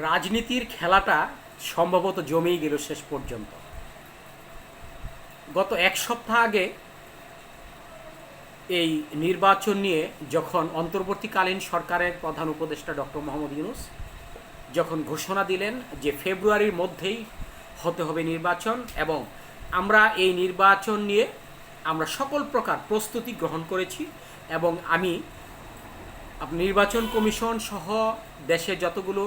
রাজনীতির খেলাটা সম্ভবত জমেই গেল শেষ পর্যন্ত। গত এক সপ্তাহ আগে এই নির্বাচন নিয়ে যখন অন্তর্বর্তীকালীন সরকারের প্রধান উপদেষ্টা ডক্টর মোহাম্মদ ইউনুস যখন ঘোষণা দিলেন যে ফেব্রুয়ারির মধ্যেই হতে হবে নির্বাচন এবং আমরা এই নির্বাচন নিয়ে আমরা সকল প্রকার প্রস্তুতি গ্রহণ করেছি এবং আমি নির্বাচন কমিশন সহ দেশে যতগুলো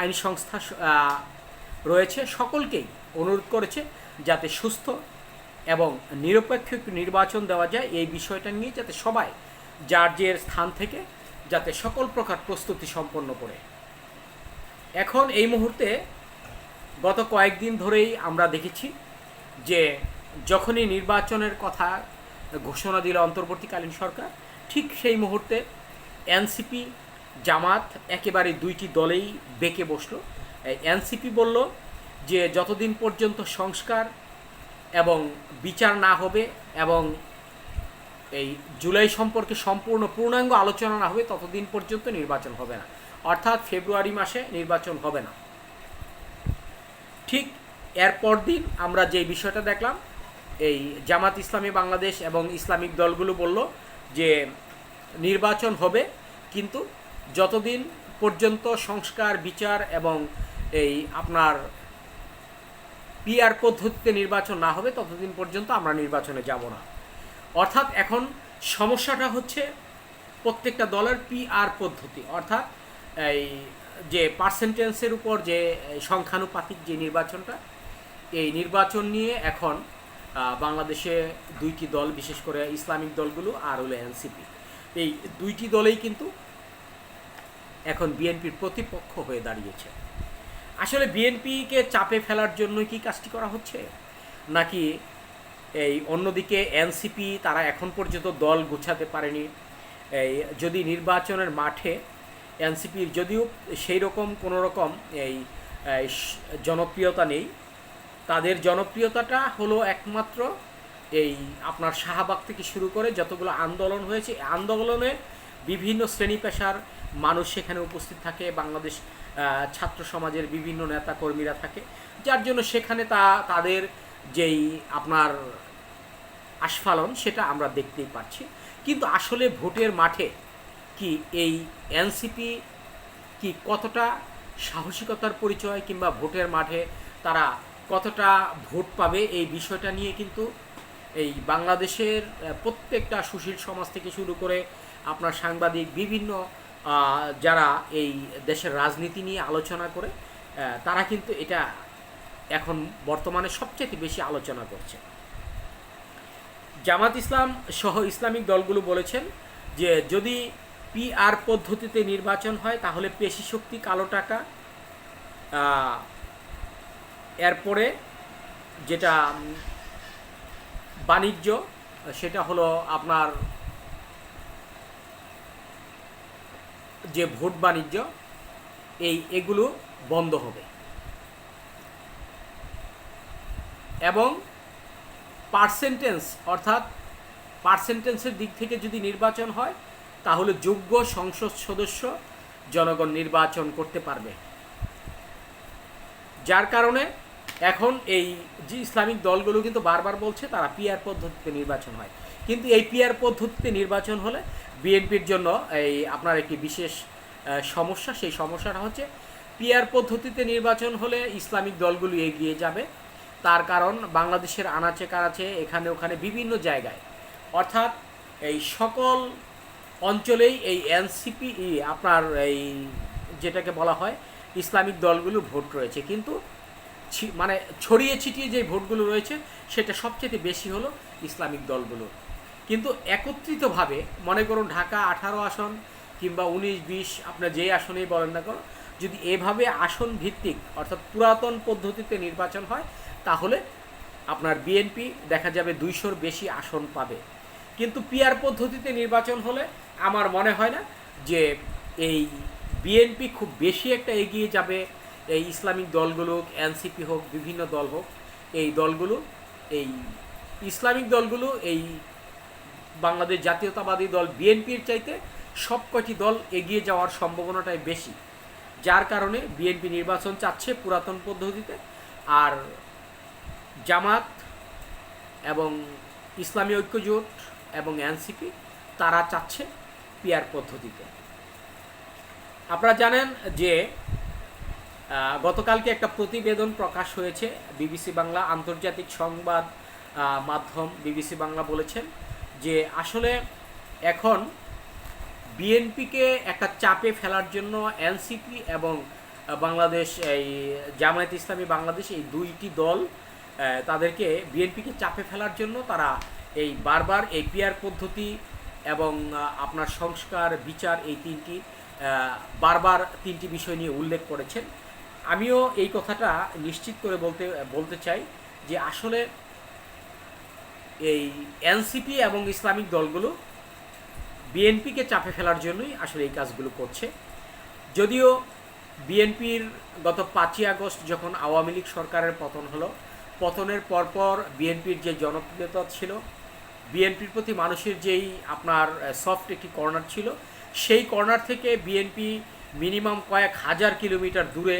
আইন সংস্থা রয়েছে, সকলকেই অনুরোধ করেছে যাতে সুস্থ এবং নিরপেক্ষ নির্বাচন দেওয়া যায়। এই বিষয়টা নিয়ে যাতে সবাই যার যে স্থান থেকে যাতে সকল প্রকার প্রস্তুতি সম্পন্ন করে। এখন এই মুহূর্তে গত কয়েকদিন ধরেই আমরা দেখেছি যে যখনই নির্বাচনের কথা ঘোষণা দিল অন্তর্বর্তীকালীন সরকার, ঠিক সেই মুহূর্তে এনসিপি জামাত একেবারে দুইটি দলেই বেঁকে বসল। এনসিপি বলল যে যতদিন পর্যন্ত সংস্কার এবং বিচার না হবে এবং এই জুলাই সম্পর্কে সম্পূর্ণ পূর্ণাঙ্গ আলোচনা না হবে, ততদিন পর্যন্ত নির্বাচন হবে না। অর্থাৎ ফেব্রুয়ারি মাসে নির্বাচন হবে না। ঠিক এর পরদিন আমরা যে বিষয়টা দেখলাম, এই জামাত ইসলামী বাংলাদেশ এবং ইসলামিক দলগুলো বলল যে নির্বাচন হবে, কিন্তু যতদিন পর্যন্ত সংস্কার, বিচার এবং এই আপনার পিআর পদ্ধতিতে নির্বাচন না হবে, ততদিন পর্যন্ত আমরা নির্বাচনে যাব না। অর্থাৎ এখন সমস্যাটা হচ্ছে প্রত্যেকটা দলের পিআর পদ্ধতি। অর্থাৎ এই যে পার্সেন্টেন্সের উপর যে সংখ্যানুপাতিক যে নির্বাচনটা, এই নির্বাচন নিয়ে এখন বাংলাদেশে দুইটি দল, বিশেষ করে ইসলামিক দলগুলো আর হলো এনসিপি এই দুইটি দলেই কিন্তু এখন বিএনপির প্রতিপক্ষ হয়ে দাঁড়িয়েছে। আসলে বিএনপিকে চাপে ফেলার জন্যই কি কাজটি করা হচ্ছে? নাকি এই অন্যদিকে এনসিপি তারা এখন পর্যন্ত দল গুছাতে পারেনি? এই যদি নির্বাচনের মাঠে এনসিপির যদিও সেই রকম কোনো রকম এই জনপ্রিয়তা নেই, তাদের জনপ্রিয়তাটা হলো একমাত্র এই আপনার শাহবাগ থেকে শুরু করে যতগুলো আন্দোলন হয়েছে আন্দোলনে বিভিন্ন শ্রেণি পেশার মানুষ সেখানে উপস্থিত থাকে, বাংলাদেশ ছাত্র সমাজের বিভিন্ন নেতা কর্মীরা থাকে। যার জন্য সেখানে তা, তাদের যেই আপনার আস্ফালন, সেটা আমরা দেখতেই পাচ্ছি। কিন্তু আসলে ভোটের মাঠে কি এই এনসিপি কি কতটা সাহসিকতার পরিচয় কিংবা ভোটের মাঠে তারা কতটা ভোট পাবে এই বিষয়টা নিয়ে কিন্তু এই বাংলাদেশের প্রত্যেকটা সুশীল সমাজ থেকে শুরু করে আপনার সাংবাদিক, বিভিন্ন যারা এই দেশের রাজনীতি নিয়ে আলোচনা করে তারা কিন্তু এটা এখন বর্তমানে সবচেয়ে বেশি আলোচনা করছে। জামাত ইসলাম সহ ইসলামিক দলগুলো বলেছেন যে, যদি পিআর পদ্ধতিতে নির্বাচন হয়, তাহলে পেশি শক্তি, কালো টাকা এরপরে যেটা বাণিজ্য, সেটা হলো আপনার যে ভোট বাণিজ্য, এই এগুলো বন্ধ হবে। এবং পার্সেন্টেন্স অর্থাৎ পার্সেন্টেন্সের দিক থেকে যদি নির্বাচন হয়, তাহলে যোগ্য সংসদ সদস্য জনগণ নির্বাচন করতে পারবে। যার কারণে এখন এই যে ইসলামিক দলগুলো কিন্তু বারবার বলছে, তারা পিআর পদ্ধতিতে নির্বাচন হয়। কিন্তু এই পিআর পদ্ধতিতে নির্বাচন হলে বিএনপির জন্য এই আপনার একটি বিশেষ সমস্যা। সেই সমস্যাটা হচ্ছে পিআর পদ্ধতিতে নির্বাচন হলে ইসলামিক দলগুলো এগিয়ে যাবে। তার কারণ বাংলাদেশের আনাচে কানাচে এখানে ওখানে বিভিন্ন জায়গায়। অর্থাৎ এই সকল অঞ্চলেই এই এনসিপি আপনার এই যেটাকে বলা হয় ইসলামিক দলগুলো ভোট রয়েছে। কিন্তু মানে ছড়িয়ে ছিটিয়ে যে ভোটগুলো রয়েছে, সেটা সবচেয়ে বেশি হলো ইসলামিক দলগুলো কিন্তু একত্রিতভাবে, মনে করুন ঢাকা আঠারো আসন কিংবা উনিশ, বিশ, আপনার যে আসনেই বলেন না কেন, যদি এভাবে আসন ভিত্তিক, অর্থাৎ পুরাতন পদ্ধতিতে নির্বাচন হয়, তাহলে আপনার বিএনপি দেখা যাবে দুইশোর বেশি আসন পাবে। কিন্তু পিয়ার পদ্ধতিতে নির্বাচন হলে আমার মনে হয় না যে এই বিএনপি খুব বেশি একটা এগিয়ে যাবে, এই ইসলামিক দলগুলো এনসিপি হোক, বিভিন্ন দল হোক, এই দলগুলো, এই ইসলামিক দলগুলো এই বাংলাদেশ জাতীয়তাবাদী দল বিএনপির চাইতে সব কয়টি দল এগিয়ে যাওয়ার সম্ভাবনাটাই বেশি। যার কারণে বিএনপি নির্বাচন চাচ্ছে পুরাতন পদ্ধতিতে। আর জামাত এবং ইসলামী ঐক্যজোট এবং এনসিপি, তারা চাচ্ছে পিয়ার পদ্ধতিতে। আপনারা জানেন যে গতকালকে একটা প্রতিবেদন প্রকাশ হয়েছে। বিবিসি বাংলা আন্তর্জাতিক সংবাদ মাধ্যম বিবিসি বাংলা বলেছেন যে আসলে এখন বিএনপিকে একটা চাপে ফেলার জন্য এনসিপি এবং বাংলাদেশ, এই জামায়াত ইসলামী বাংলাদেশ এই দুইটি দল তাদেরকে বিএনপিকে চাপে ফেলার জন্য তারা এই বারবার এই পিয়ার পদ্ধতি এবং আপনার সংস্কার, বিচার এই তিনটি বারবার তিনটি বিষয় নিয়ে উল্লেখ করেছেন। আমিও এই কথাটা নিশ্চিত করে বলতে বলতে চাই যে আসলে এই এনসিপি এবং ইসলামিক দলগুলো বিএনপিকে চাপে ফেলার জন্যই আসলে এই কাজগুলো করছে। যদিও বিএনপির গত পাঁচই আগস্ট যখন আওয়ামী লীগ সরকারের পতন হলো, পতনের পরপর বিএনপির যে জনপ্রিয়তা ছিল, বিএনপির প্রতি মানুষের যেই আপনার সফট একটি কর্নার ছিল, সেই কর্নার থেকে বিএনপি মিনিমাম কয়েক হাজার কিলোমিটার দূরে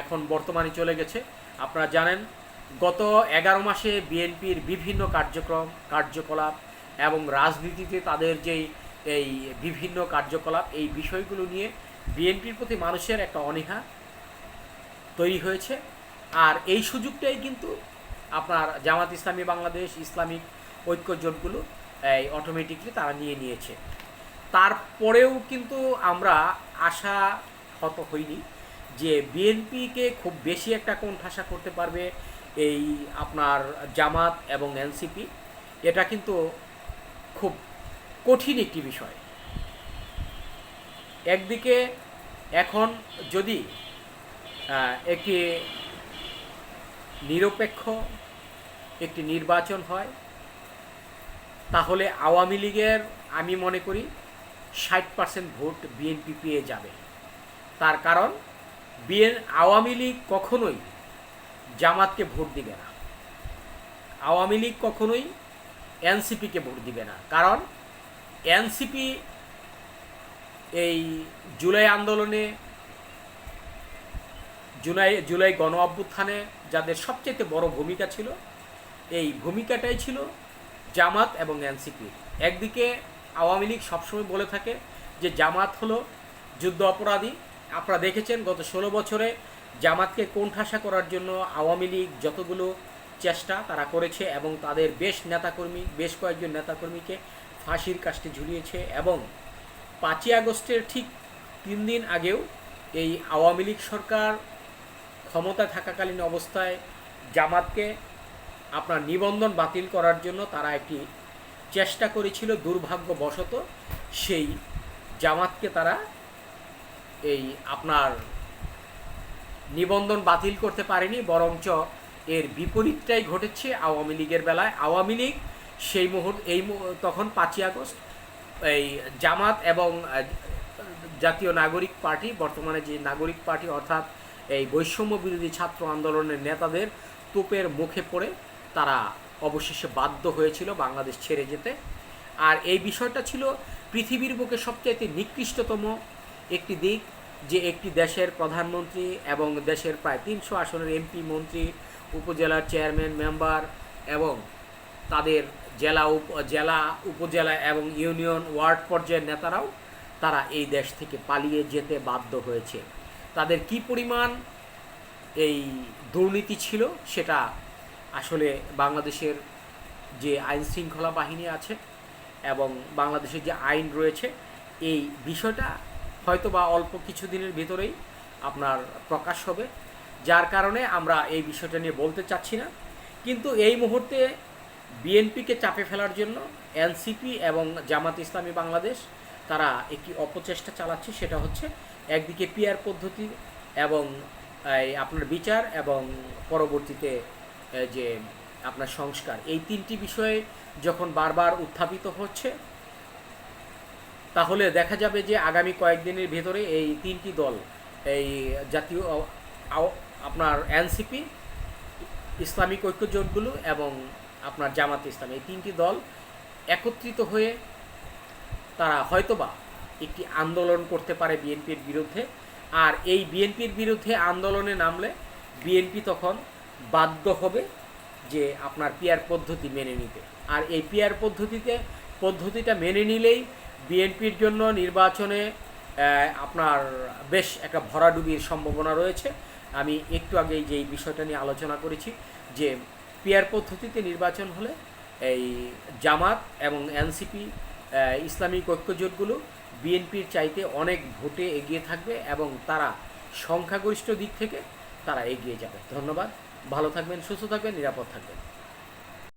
এখন বর্তমানে চলে গেছে। আপনারা জানেন গত এগারো মাসে বিএনপির বিভিন্ন কার্যক্রম, কার্যকলাপ এবং রাজনীতিতে তাদের যেই এই বিভিন্ন কার্যকলাপ, এই বিষয়গুলো নিয়ে বিএনপির প্রতি মানুষের একটা অনীহা তৈরি হয়েছে। আর এই সুযোগটাই কিন্তু আপনার জামাত ইসলামী বাংলাদেশ, ইসলামিক ঐক্য জোটগুলো, এই অটোমেটিকলি তারা নিয়ে নিয়েছে। তারপরেও কিন্তু আমরা আশা হত হইনি যে বিএনপিকে খুব বেশি একটা কোণঠাসা করতে পারবে এই আপনার জামাত এবং এনসিপি, এটা কিন্তু খুব কঠিন একটি বিষয়। একদিকে এখন যদি একটি নিরপেক্ষ একটি নির্বাচন হয়, তাহলে আওয়ামী লীগের, আমি মনে করি, ষাট পার্সেন্ট ভোট বিএনপি পেয়ে যাবে। তার কারণ, বিএন, আওয়ামী লীগ কখনোই জামাতকে ভোট দিবে না। আওয়ামী লীগ কখনোই এনসিপিকে ভোট দিবে না। কারণ এনসিপি এই জুলাই আন্দোলনে, জুলাই জুলাই গণ অভ্যুত্থানে যাদের সবচেয়ে বড় ভূমিকা ছিল, এই ভূমিকাটাই ছিল জামাত এবং এনসিপি। একদিকে আওয়ামী লীগ সবসময় বলে থাকে যে জামাত হলো যুদ্ধ অপরাধী আপনারা দেখেছেন গত ষোলো বছরে জামাতকে কোণঠাসা করার জন্য আওয়ামী লীগ যতগুলো চেষ্টা তারা করেছে এবং তাদের বেশ নেতাকর্মী, বেশ কয়েকজন নেতাকর্মীকে ফাঁসির কাস্টে ঝুলিয়েছে এবং পাঁচই আগস্টের ঠিক তিন দিন আগেও এই আওয়ামী লীগ সরকার ক্ষমতা থাকাকালীন অবস্থায় জামাতকে আপনার নিবন্ধন বাতিল করার জন্য তারা একটি চেষ্টা করেছিল দুর্ভাগ্যবশত সেই জামাতকে তারা এই আপনার নিবন্ধন বাতিল করতে পারেনি, বরঞ্চ এর বিপরীতটাই ঘটেছে আওয়ামী লীগের বেলায়। আওয়ামী লীগ সেই মুহূর্ত, এই তখন পাঁচই আগস্ট, এই জামাত এবং জাতীয় নাগরিক পার্টি, বর্তমানে যে নাগরিক পার্টি অর্থাৎ এই বৈষম্য বিরোধী ছাত্র আন্দোলনের নেতাদের তোপের মুখে পড়ে তারা অবশেষে বাধ্য হয়েছিল বাংলাদেশ ছেড়ে যেতে। আর এই বিষয়টা ছিল পৃথিবীর বুকে সবচাইতে নিকৃষ্টতম একটি দিক। যে একটি দেশের প্রধানমন্ত্রী এবং দেশের প্রায় তিনশো আসনের এমপি মন্ত্রী, উপজেলার চেয়ারম্যান, মেম্বার এবং তাদের জেলা উপ, জেলা, উপজেলা এবং ইউনিয়ন ওয়ার্ড পর্যায়ের নেতারাও তারা এই দেশ থেকে পালিয়ে যেতে বাধ্য হয়েছে। তাদের কি পরিমাণ এই দুর্নীতি ছিল সেটা আসলে বাংলাদেশের যে আইন শৃঙ্খলা বাহিনী আছে এবং বাংলাদেশের যে আইন রয়েছে, এই বিষয়টা হয়তো বা অল্প কিছুদিনের ভিতরেই আপনার প্রকাশ হবে, যার কারণে আমরা এই বিষয়টা নিয়ে বলতে চাচ্ছি না। কিন্তু এই মুহূর্তে বিএনপিকে চাপে ফেলার জন্য এনসিপি এবং জামাত ইসলামী বাংলাদেশ তারা একটি অপচেষ্টা চালাচ্ছে, সেটা হচ্ছে একদিকে পিয়ার পদ্ধতি এবং আপনার বিচার এবং পরবর্তীতে যে আপনার সংস্কার। এই তিনটি বিষয়ে যখন বারবার উত্থাপিত হচ্ছে তাহলে দেখা যাবে যে আগামী কয়েকদিনের ভেতরে এই তিনটি দল, এই জাতীয় আপনার এনসিপি ইসলামিক ঐক্য জোটগুলো এবং আপনার জামাত ইসলাম, এই তিনটি দল একত্রিত হয়ে তারা হয়তোবা একটি আন্দোলন করতে পারে বিএনপির বিরুদ্ধে। আর এই বিএনপির বিরুদ্ধে আন্দোলনে নামলে বিএনপি তখন বাধ্য হবে যে আপনার পিয়ার পদ্ধতি মেনে নিতে। আর এই পিয়ার পদ্ধতিতে, পদ্ধতিটা মেনে নিলেই বিএনপির জন্য নির্বাচনে আপনার বেশ একটা ভরাডুবির সম্ভাবনা রয়েছে। আমি একটু আগেই যে এই বিষয়টা নিয়ে আলোচনা করেছি যে পিয়ার পদ্ধতিতে নির্বাচন হলে এই জামাত এবং এনসিপি ইসলামিক ঐক্যজোটগুলো বিএনপির চাইতে অনেক ভোটে এগিয়ে থাকবে এবং তারা সংখ্যাগরিষ্ঠ দিক থেকে তারা এগিয়ে যাবে। ধন্যবাদ। ভালো থাকবেন, সুস্থ থাকবেন, নিরাপদ থাকবেন।